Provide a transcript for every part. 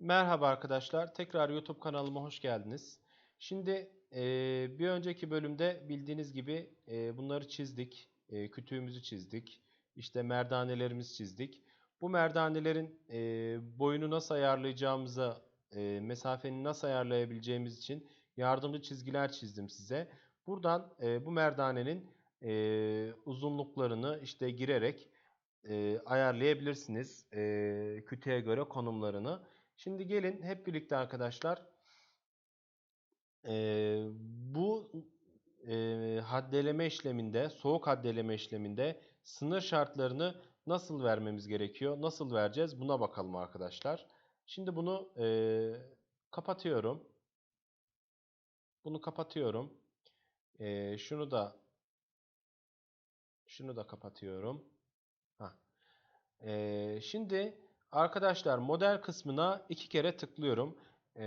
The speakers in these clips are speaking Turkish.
Merhaba arkadaşlar. Tekrar YouTube kanalıma hoş geldiniz. Şimdi e, bir önceki bölümde bildiğiniz gibi e, bunları çizdik. E, kütüğümüzü çizdik. İşte merdanelerimizi çizdik. Bu merdanelerin e, boyunu nasıl ayarlayacağımıza, e, mesafeni nasıl ayarlayabileceğimiz için yardımcı çizgiler çizdim size. Buradan e, bu merdanenin e, uzunluklarını işte girerek e, ayarlayabilirsiniz e, kütüğe göre konumlarını. Şimdi gelin hep birlikte arkadaşlar e, bu e, haddeleme işleminde, soğuk haddeleme işleminde sınır şartlarını nasıl vermemiz gerekiyor? Nasıl vereceğiz? Buna bakalım arkadaşlar. Şimdi bunu e, kapatıyorum. Bunu kapatıyorum. E, şunu da şunu da kapatıyorum. Hah. E, şimdi arkadaşlar model kısmına iki kere tıklıyorum. E,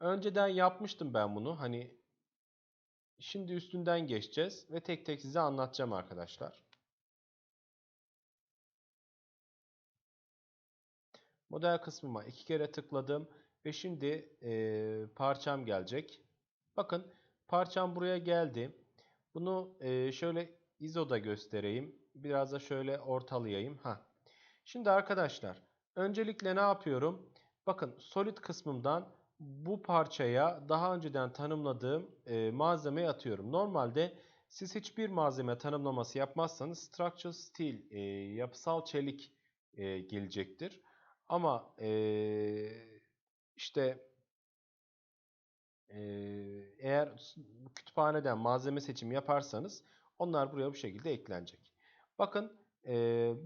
önceden yapmıştım ben bunu. Hani şimdi üstünden geçeceğiz ve tek tek size anlatacağım arkadaşlar. Model kısmıma iki kere tıkladım ve şimdi e, parçam gelecek. Bakın parçam buraya geldi. Bunu e, şöyle ISO'da göstereyim. Biraz da şöyle ortalayayım. Ha. Şimdi arkadaşlar öncelikle ne yapıyorum? Bakın solid kısmımdan bu parçaya daha önceden tanımladığım e, malzemeyi atıyorum. Normalde siz hiçbir malzeme tanımlaması yapmazsanız structural steel, e, yapısal çelik e, gelecektir. Ama e, işte e, eğer kütüphaneden malzeme seçimi yaparsanız onlar buraya bu şekilde eklenecek. Bakın e,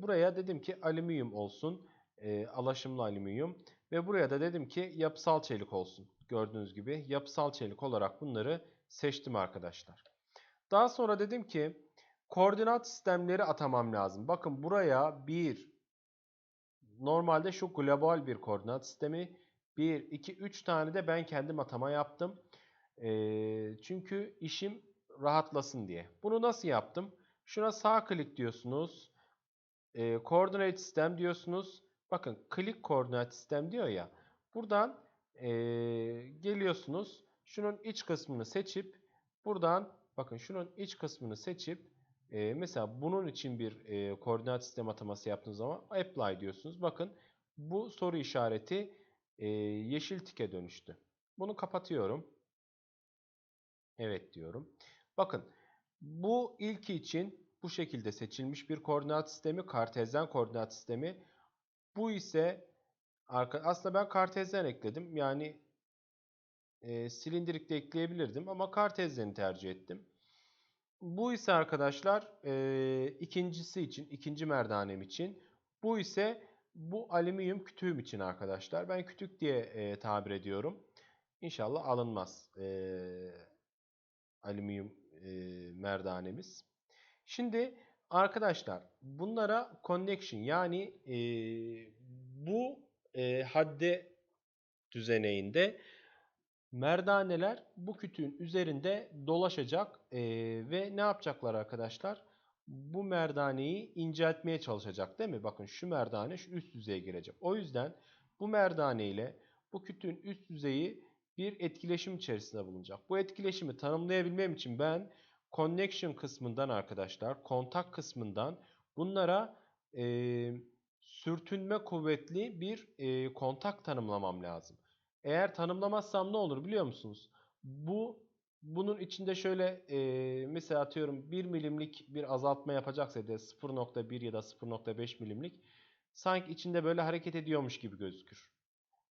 buraya dedim ki alüminyum olsun. E, alaşımlı alüminyum. Ve buraya da dedim ki yapısal çelik olsun. Gördüğünüz gibi yapısal çelik olarak bunları seçtim arkadaşlar. Daha sonra dedim ki koordinat sistemleri atamam lazım. Bakın buraya bir normalde şu global bir koordinat sistemi 1, 2, 3 tane de ben kendim atama yaptım. E, çünkü işim rahatlasın diye. Bunu nasıl yaptım? Şuna sağ klik diyorsunuz. E, coordinate sistem diyorsunuz. Bakın click koordinat sistem diyor ya. Buradan e, geliyorsunuz. Şunun iç kısmını seçip buradan bakın şunun iç kısmını seçip e, mesela bunun için bir e, koordinat sistem ataması yaptığınız zaman apply diyorsunuz. Bakın bu soru işareti e, yeşil tike dönüştü. Bunu kapatıyorum. Evet diyorum. Bakın bu ilki için bu şekilde seçilmiş bir koordinat sistemi, kartezyen koordinat sistemi. Bu ise aslında ben kartezyen ekledim. Yani e, silindirik de ekleyebilirdim ama kartezyeni tercih ettim. Bu ise arkadaşlar e, ikincisi için, ikinci merdanem için. Bu ise bu alüminyum kütüğüm için arkadaşlar. Ben kütük diye e, tabir ediyorum. İnşallah alınmaz e, alüminyum e, merdanemiz. Şimdi arkadaşlar bunlara connection yani e, bu e, hadde düzeneğinde merdaneler bu kütüğün üzerinde dolaşacak e, ve ne yapacaklar arkadaşlar? Bu merdaneyi inceltmeye çalışacak değil mi? Bakın şu merdane şu üst yüzeye girecek. O yüzden bu merdane ile bu kütüğün üst yüzeyi bir etkileşim içerisinde bulunacak. Bu etkileşimi tanımlayabilmem için ben connection kısmından arkadaşlar, kontak kısmından bunlara e, sürtünme kuvvetli bir e, kontak tanımlamam lazım. Eğer tanımlamazsam ne olur biliyor musunuz? Bu bunun içinde şöyle e, mesela atıyorum 1 milimlik bir azaltma yapacaksa da 0.1 ya da 0.5 milimlik sanki içinde böyle hareket ediyormuş gibi gözükür.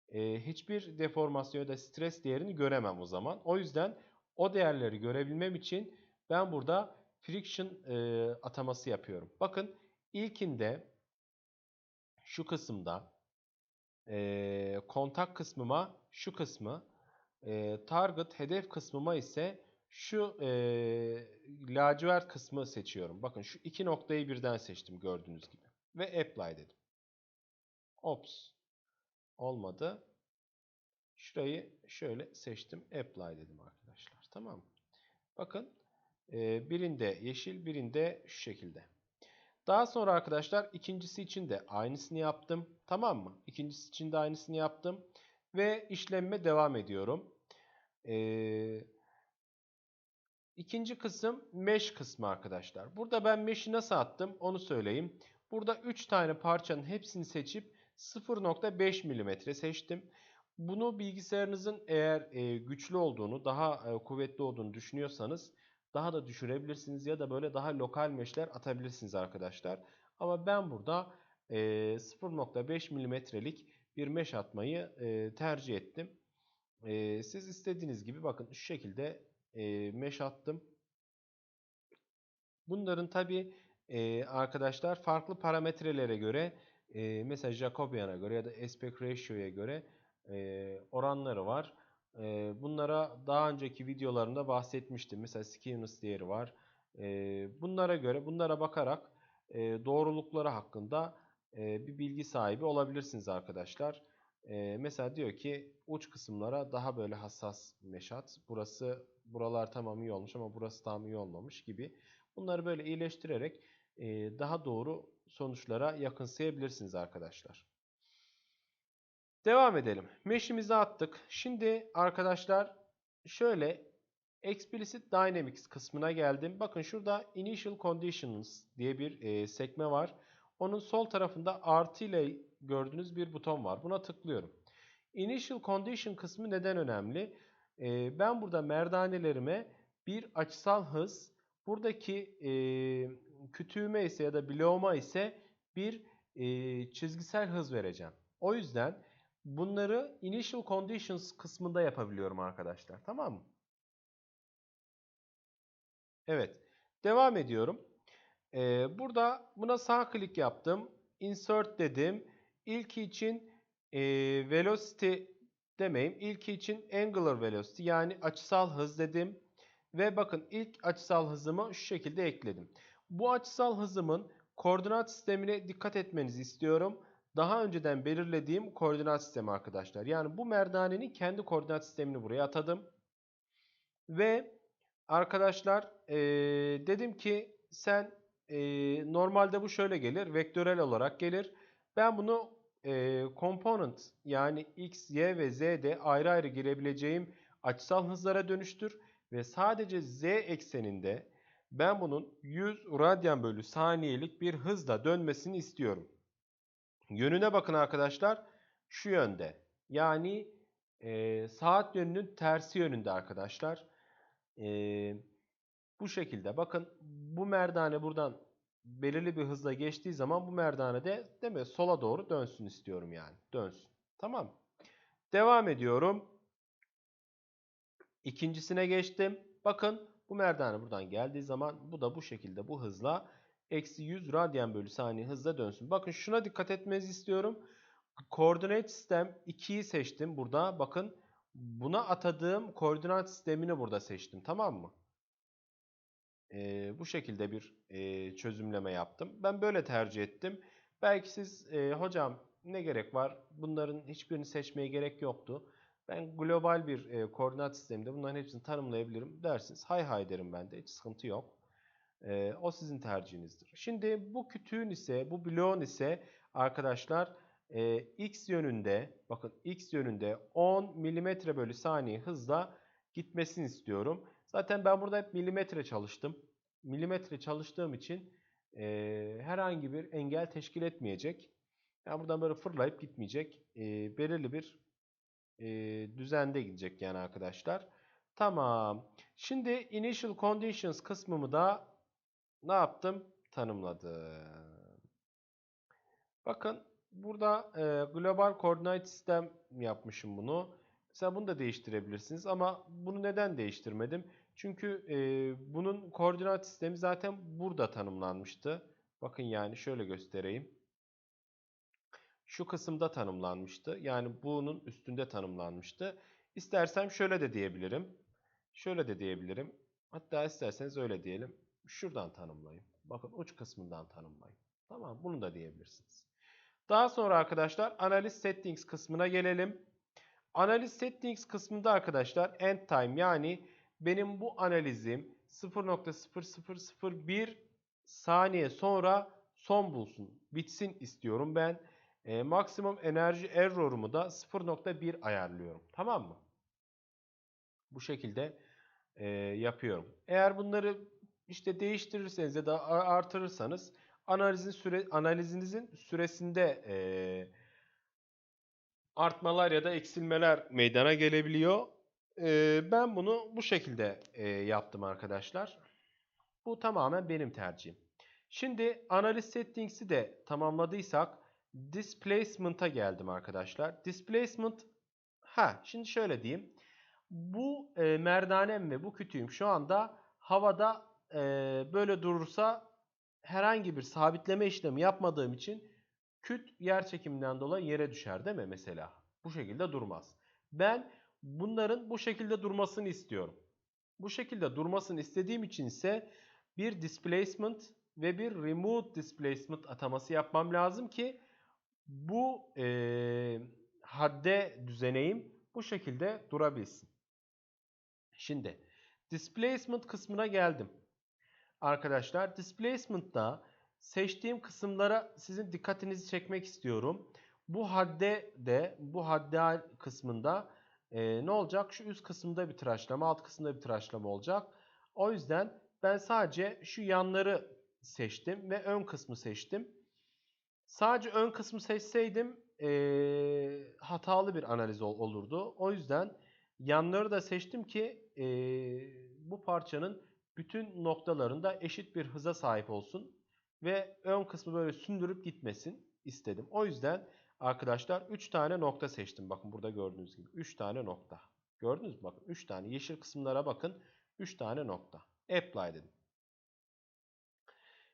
E, hiçbir deformasyon ya da stres değerini göremem o zaman. O yüzden o değerleri görebilmem için ben burada friction e, ataması yapıyorum. Bakın ilkinde şu kısımda e, kontak kısmıma şu kısmı e, target hedef kısmıma ise şu e, lacivert kısmı seçiyorum. Bakın şu iki noktayı birden seçtim gördüğünüz gibi. Ve apply dedim. Ops. Olmadı. Şurayı şöyle seçtim. Apply dedim arkadaşlar. Tamam mı? Bakın birinde yeşil birinde şu şekilde. Daha sonra arkadaşlar ikincisi için de aynısını yaptım. Tamam mı? İkincisi için de aynısını yaptım. Ve işlemime devam ediyorum. Ee, ikinci kısım mesh kısmı arkadaşlar. Burada ben mesh'i nasıl attım onu söyleyeyim. Burada 3 tane parçanın hepsini seçip 0.5 mm seçtim. Bunu bilgisayarınızın eğer e, güçlü olduğunu, daha e, kuvvetli olduğunu düşünüyorsanız daha da düşürebilirsiniz ya da böyle daha lokal meşler atabilirsiniz arkadaşlar. Ama ben burada e, 0.5 milimetrelik bir meş atmayı e, tercih ettim. E, siz istediğiniz gibi bakın şu şekilde e, meş attım. Bunların tabi e, arkadaşlar farklı parametrelere göre e, mesela Jacobian'a göre ya da aspect ratio'ya göre e, oranları var. Bunlara daha önceki videolarımda bahsetmiştim. Mesela skewness değeri var. Bunlara göre, bunlara bakarak doğrulukları hakkında bir bilgi sahibi olabilirsiniz arkadaşlar. Mesela diyor ki uç kısımlara daha böyle hassas meşat. Burası, buralar tamam iyi olmuş ama burası tam iyi olmamış gibi. Bunları böyle iyileştirerek daha doğru sonuçlara yakınsayabilirsiniz arkadaşlar. Devam edelim. Mesh'imizi attık. Şimdi arkadaşlar şöyle Explicit Dynamics kısmına geldim. Bakın şurada Initial Conditions diye bir e, sekme var. Onun sol tarafında artı ile gördüğünüz bir buton var. Buna tıklıyorum. Initial Condition kısmı neden önemli? E, ben burada merdanelerime bir açısal hız, buradaki e, kütüğüme ise ya da bloğuma ise bir e, çizgisel hız vereceğim. O yüzden bunları Initial Conditions kısmında yapabiliyorum arkadaşlar. Tamam mı? Evet. Devam ediyorum. Ee, burada buna sağ klik yaptım. Insert dedim. İlki için e, velocity demeyeyim. İlki için angular velocity yani açısal hız dedim. Ve bakın ilk açısal hızımı şu şekilde ekledim. Bu açısal hızımın koordinat sistemine dikkat etmenizi istiyorum. Daha önceden belirlediğim koordinat sistemi arkadaşlar. Yani bu merdanenin kendi koordinat sistemini buraya atadım. Ve arkadaşlar ee, dedim ki sen e, normalde bu şöyle gelir. Vektörel olarak gelir. Ben bunu e, component yani x, y ve z'de ayrı ayrı girebileceğim açısal hızlara dönüştür. Ve sadece z ekseninde ben bunun 100 radyan bölü saniyelik bir hızla dönmesini istiyorum. Yönüne bakın arkadaşlar. Şu yönde. Yani e, saat yönünün tersi yönünde arkadaşlar. E, bu şekilde. Bakın bu merdane buradan belirli bir hızla geçtiği zaman bu merdane de değil mi? Sola doğru dönsün istiyorum yani. Dönsün. Tamam. Devam ediyorum. İkincisine geçtim. Bakın bu merdane buradan geldiği zaman bu da bu şekilde bu hızla eksi 100 radyan bölü saniye hızla dönsün. Bakın şuna dikkat etmenizi istiyorum. Koordinat sistem 2'yi seçtim burada. Bakın buna atadığım koordinat sistemini burada seçtim. Tamam mı? Ee, bu şekilde bir e, çözümleme yaptım. Ben böyle tercih ettim. Belki siz e, hocam ne gerek var? Bunların hiçbirini seçmeye gerek yoktu. Ben global bir e, koordinat sisteminde bunların hepsini tanımlayabilirim dersiniz. Hay hay derim ben de. Hiç sıkıntı yok. E, o sizin tercihinizdir. Şimdi bu kütüğün ise, bu bloğun ise arkadaşlar e, x yönünde, bakın x yönünde 10 mm bölü saniye hızla gitmesini istiyorum. Zaten ben burada hep milimetre çalıştım. Milimetre çalıştığım için e, herhangi bir engel teşkil etmeyecek. Yani buradan böyle fırlayıp gitmeyecek. E, belirli bir e, düzende gidecek yani arkadaşlar. Tamam. Şimdi initial conditions kısmımı da ne yaptım? Tanımladım. Bakın burada e, global koordinat sistem yapmışım bunu. Mesela bunu da değiştirebilirsiniz ama bunu neden değiştirmedim? Çünkü e, bunun koordinat sistemi zaten burada tanımlanmıştı. Bakın yani şöyle göstereyim. Şu kısımda tanımlanmıştı. Yani bunun üstünde tanımlanmıştı. İstersem şöyle de diyebilirim. Şöyle de diyebilirim. Hatta isterseniz öyle diyelim. Şuradan tanımlayın. Bakın uç kısmından tanımlayın. Tamam bunu da diyebilirsiniz. Daha sonra arkadaşlar analiz settings kısmına gelelim. Analiz settings kısmında arkadaşlar end time yani benim bu analizim 0.0001 saniye sonra son bulsun, bitsin istiyorum ben. E, maksimum enerji error'umu da 0.1 ayarlıyorum. Tamam mı? Bu şekilde e, yapıyorum. Eğer bunları işte değiştirirseniz ya da artırırsanız analizin süre analizinizin süresinde e, artmalar ya da eksilmeler meydana gelebiliyor. E, ben bunu bu şekilde e, yaptım arkadaşlar. Bu tamamen benim tercihim. Şimdi analiz settings'i de tamamladıysak displacement'a geldim arkadaşlar. Displacement ha şimdi şöyle diyeyim. Bu e, merdanem ve bu kütüğüm şu anda havada e, böyle durursa herhangi bir sabitleme işlemi yapmadığım için küt yer çekiminden dolayı yere düşer değil mi mesela? Bu şekilde durmaz. Ben bunların bu şekilde durmasını istiyorum. Bu şekilde durmasını istediğim için ise bir displacement ve bir remove displacement ataması yapmam lazım ki bu e, hadde düzeneyim bu şekilde durabilsin. Şimdi displacement kısmına geldim. Arkadaşlar displacement'ta seçtiğim kısımlara sizin dikkatinizi çekmek istiyorum. Bu hadde de bu hadde kısmında e, ne olacak? Şu üst kısımda bir tıraşlama, alt kısımda bir tıraşlama olacak. O yüzden ben sadece şu yanları seçtim ve ön kısmı seçtim. Sadece ön kısmı seçseydim e, hatalı bir analiz ol, olurdu. O yüzden yanları da seçtim ki e, bu parçanın bütün noktalarında eşit bir hıza sahip olsun ve ön kısmı böyle sündürüp gitmesin istedim. O yüzden arkadaşlar 3 tane nokta seçtim. Bakın burada gördüğünüz gibi 3 tane nokta. Gördünüz mü? Bakın 3 tane yeşil kısımlara bakın. 3 tane nokta. Apply dedim.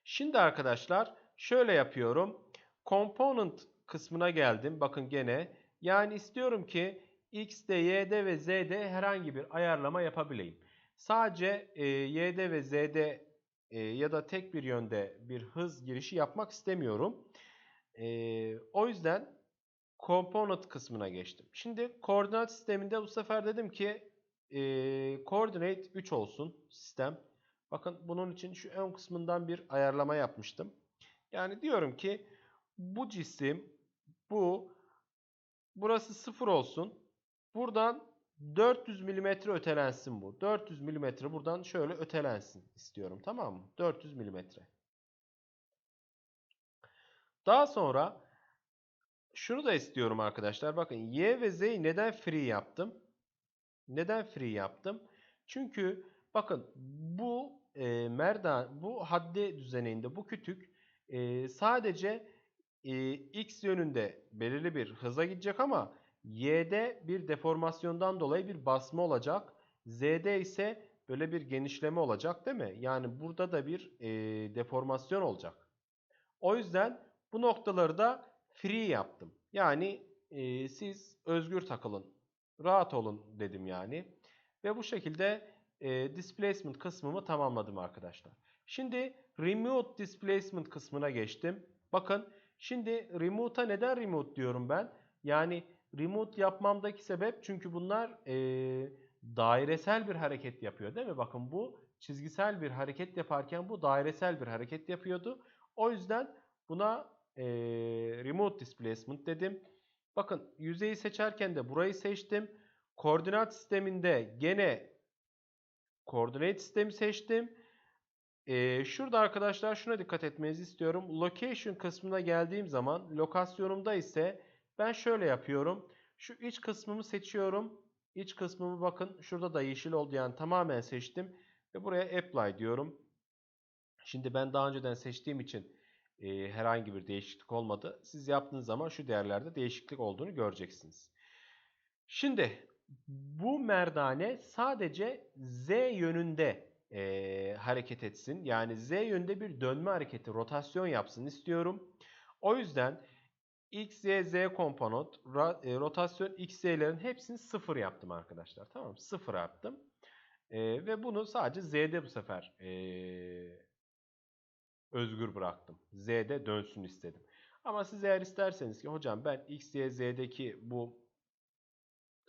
Şimdi arkadaşlar şöyle yapıyorum. Component kısmına geldim. Bakın gene. Yani istiyorum ki X'de, Y'de ve Z'de herhangi bir ayarlama yapabileyim. Sadece e, Y'de ve Z'de e, ya da tek bir yönde bir hız girişi yapmak istemiyorum. E, o yüzden component kısmına geçtim. Şimdi koordinat sisteminde bu sefer dedim ki e, coordinate 3 olsun sistem. Bakın bunun için şu ön kısmından bir ayarlama yapmıştım. Yani diyorum ki bu cisim bu burası 0 olsun. Buradan 400 mm ötelensin bu. 400 mm buradan şöyle ötelensin istiyorum. Tamam mı? 400 mm. Daha sonra şunu da istiyorum arkadaşlar. Bakın Y ve Z'yi neden free yaptım? Neden free yaptım? Çünkü bakın bu e, merdan, bu haddi düzeninde bu kütük e, sadece e, X yönünde belirli bir hıza gidecek ama Y'de bir deformasyondan dolayı bir basma olacak. Z'de ise böyle bir genişleme olacak değil mi? Yani burada da bir e, deformasyon olacak. O yüzden bu noktaları da free yaptım. Yani e, siz özgür takılın, rahat olun dedim yani. Ve bu şekilde e, displacement kısmımı tamamladım arkadaşlar. Şimdi remote displacement kısmına geçtim. Bakın şimdi remote'a neden remote diyorum ben? Yani remote yapmamdaki sebep çünkü bunlar e, dairesel bir hareket yapıyor değil mi? Bakın bu çizgisel bir hareket yaparken bu dairesel bir hareket yapıyordu. O yüzden buna e, remote displacement dedim. Bakın yüzeyi seçerken de burayı seçtim. Koordinat sisteminde gene koordinat sistemi seçtim. Ee, şurada arkadaşlar şuna dikkat etmenizi istiyorum. Location kısmına geldiğim zaman lokasyonumda ise ben şöyle yapıyorum. Şu iç kısmımı seçiyorum. İç kısmımı bakın şurada da yeşil oldu yani tamamen seçtim. Ve buraya apply diyorum. Şimdi ben daha önceden seçtiğim için e, herhangi bir değişiklik olmadı. Siz yaptığınız zaman şu değerlerde değişiklik olduğunu göreceksiniz. Şimdi bu merdane sadece Z yönünde e, hareket etsin. Yani Z yönünde bir dönme hareketi, rotasyon yapsın istiyorum. O yüzden X, Y, Z komponent, e, rotasyon X, Y'lerin hepsini sıfır yaptım arkadaşlar. Tamam mı? Sıfır yaptım. E, ve bunu sadece Z'de bu sefer e, özgür bıraktım. Z'de dönsün istedim. Ama siz eğer isterseniz ki hocam ben X, Y, Z'deki bu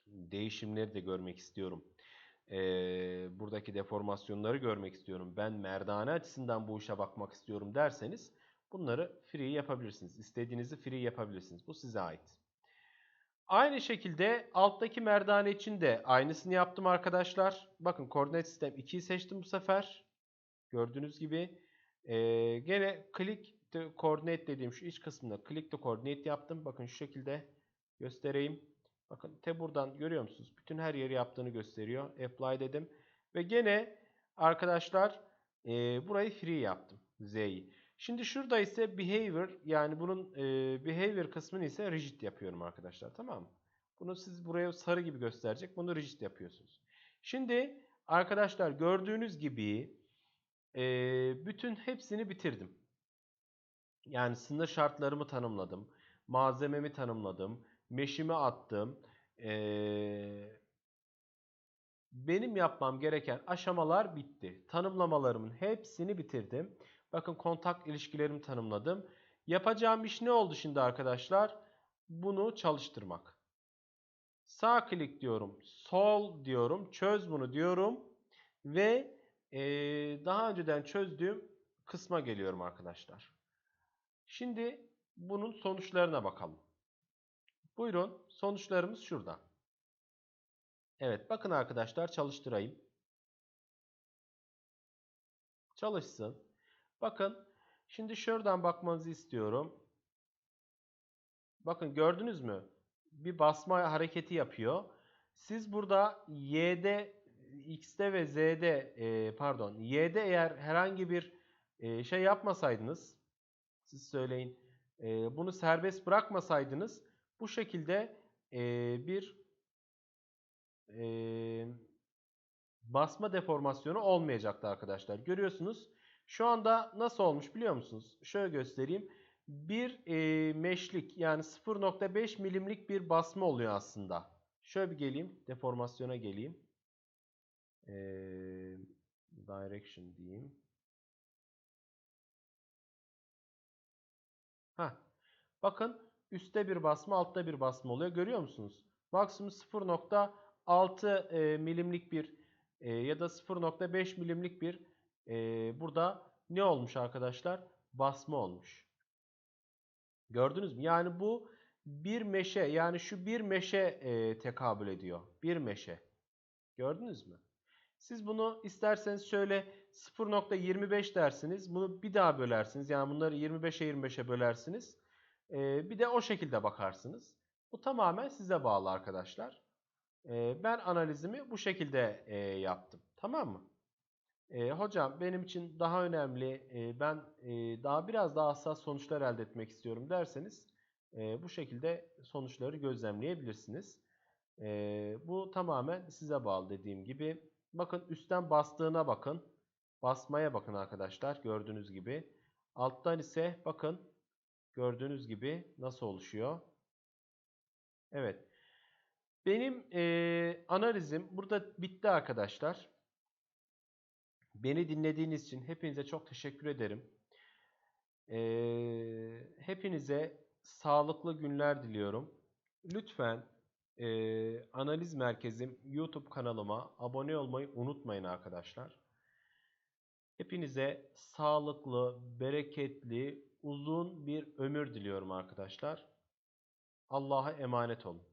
değişimleri de görmek istiyorum. Ee, buradaki deformasyonları görmek istiyorum. Ben merdane açısından bu işe bakmak istiyorum derseniz Bunları free yapabilirsiniz. İstediğinizi free yapabilirsiniz. Bu size ait. Aynı şekilde alttaki merdane için de aynısını yaptım arkadaşlar. Bakın koordinat sistem 2'yi seçtim bu sefer. Gördüğünüz gibi. Ee, gene click to coordinate dediğim şu iç kısmında click to coordinate yaptım. Bakın şu şekilde göstereyim. Bakın te buradan görüyor musunuz? Bütün her yeri yaptığını gösteriyor. Apply dedim. Ve gene arkadaşlar e, burayı free yaptım. Z'yi. Şimdi şurada ise behavior yani bunun e, behavior kısmını ise rigid yapıyorum arkadaşlar. Tamam mı? Bunu siz buraya sarı gibi gösterecek. Bunu rigid yapıyorsunuz. Şimdi arkadaşlar gördüğünüz gibi e, bütün hepsini bitirdim. Yani sınır şartlarımı tanımladım. Malzememi tanımladım. Meşimi attım. Ee, benim yapmam gereken aşamalar bitti. Tanımlamalarımın hepsini bitirdim. Bakın kontak ilişkilerimi tanımladım. Yapacağım iş ne oldu şimdi arkadaşlar? Bunu çalıştırmak. Sağ klik diyorum. Sol diyorum. Çöz bunu diyorum. Ve ee, daha önceden çözdüğüm kısma geliyorum arkadaşlar. Şimdi bunun sonuçlarına bakalım. Buyurun sonuçlarımız şurada. Evet bakın arkadaşlar çalıştırayım. Çalışsın. Bakın şimdi şuradan bakmanızı istiyorum. Bakın gördünüz mü? Bir basma hareketi yapıyor. Siz burada Y'de, X'de ve Z'de e, pardon Y'de eğer herhangi bir e, şey yapmasaydınız siz söyleyin e, bunu serbest bırakmasaydınız bu şekilde e, bir e, basma deformasyonu olmayacaktı arkadaşlar. Görüyorsunuz. Şu anda nasıl olmuş biliyor musunuz? Şöyle göstereyim. Bir e, meşlik yani 0.5 milimlik bir basma oluyor aslında. Şöyle bir geleyim. Deformasyona geleyim. E, direction diyeyim. Heh. Bakın üstte bir basma altta bir basma oluyor. Görüyor musunuz? Maksimum 0.6 e, milimlik bir e, ya da 0.5 milimlik bir e, burada ne olmuş arkadaşlar? Basma olmuş. Gördünüz mü? Yani bu bir meşe yani şu bir meşe e, tekabül ediyor. Bir meşe. Gördünüz mü? Siz bunu isterseniz şöyle 0.25 dersiniz. Bunu bir daha bölersiniz. Yani bunları 25'e 25'e bölersiniz. Ee, bir de o şekilde bakarsınız. Bu tamamen size bağlı arkadaşlar. Ee, ben analizimi bu şekilde e, yaptım. Tamam mı? E, hocam benim için daha önemli, e, ben e, daha biraz daha hassas sonuçlar elde etmek istiyorum derseniz e, bu şekilde sonuçları gözlemleyebilirsiniz. E, bu tamamen size bağlı dediğim gibi. Bakın üstten bastığına bakın. Basmaya bakın arkadaşlar gördüğünüz gibi. Alttan ise bakın gördüğünüz gibi nasıl oluşuyor. Evet. Benim e, analizim burada bitti arkadaşlar. Beni dinlediğiniz için hepinize çok teşekkür ederim. Ee, hepinize sağlıklı günler diliyorum. Lütfen e, Analiz Merkezim YouTube kanalıma abone olmayı unutmayın arkadaşlar. Hepinize sağlıklı, bereketli, uzun bir ömür diliyorum arkadaşlar. Allah'a emanet olun.